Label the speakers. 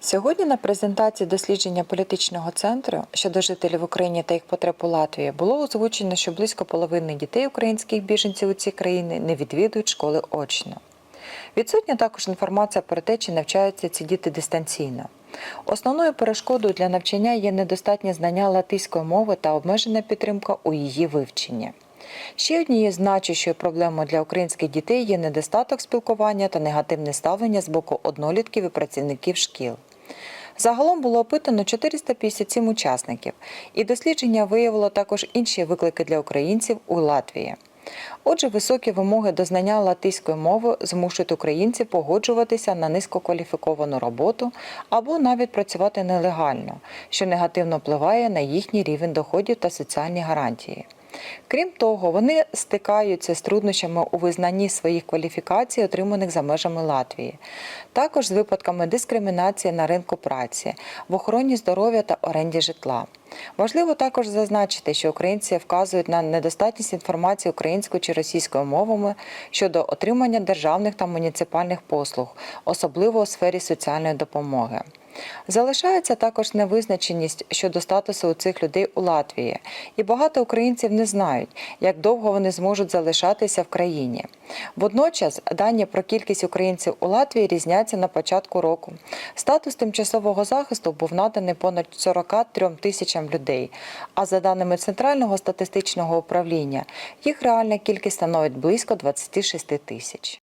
Speaker 1: Сьогодні на презентації дослідження політичного центру щодо жителів України та їх потреб у Латвії було озвучено, що близько половини дітей українських біженців у цій країні не відвідують школи очно. Відсутня також інформація про те, чи навчаються ці діти дистанційно. Основною перешкодою для навчання є недостатнє знання латиської мови та обмежена підтримка у її вивченні. Ще однією значущою проблемою для українських дітей є недостаток спілкування та негативне ставлення з боку однолітків і працівників шкіл. Загалом було опитано 457 учасників, і дослідження виявило також інші виклики для українців у Латвії. Отже, високі вимоги до знання латиської мови змушують українців погоджуватися на низькокваліфіковану роботу або навіть працювати нелегально, що негативно впливає на їхній рівень доходів та соціальні гарантії. Крім того, вони стикаються з труднощами у визнанні своїх кваліфікацій, отриманих за межами Латвії, також з випадками дискримінації на ринку праці, в охороні здоров'я та оренді житла. Важливо також зазначити, що українці вказують на недостатність інформації українською чи російською мовами щодо отримання державних та муніципальних послуг, особливо у сфері соціальної допомоги. Залишається також невизначеність щодо статусу у цих людей у Латвії, і багато українців не знають, як довго вони зможуть залишатися в країні. Водночас дані про кількість українців у Латвії різняться на початку року. Статус тимчасового захисту був наданий понад 43 тисячам людей. А за даними Центрального статистичного управління, їх реальна кількість становить близько 26 тисяч.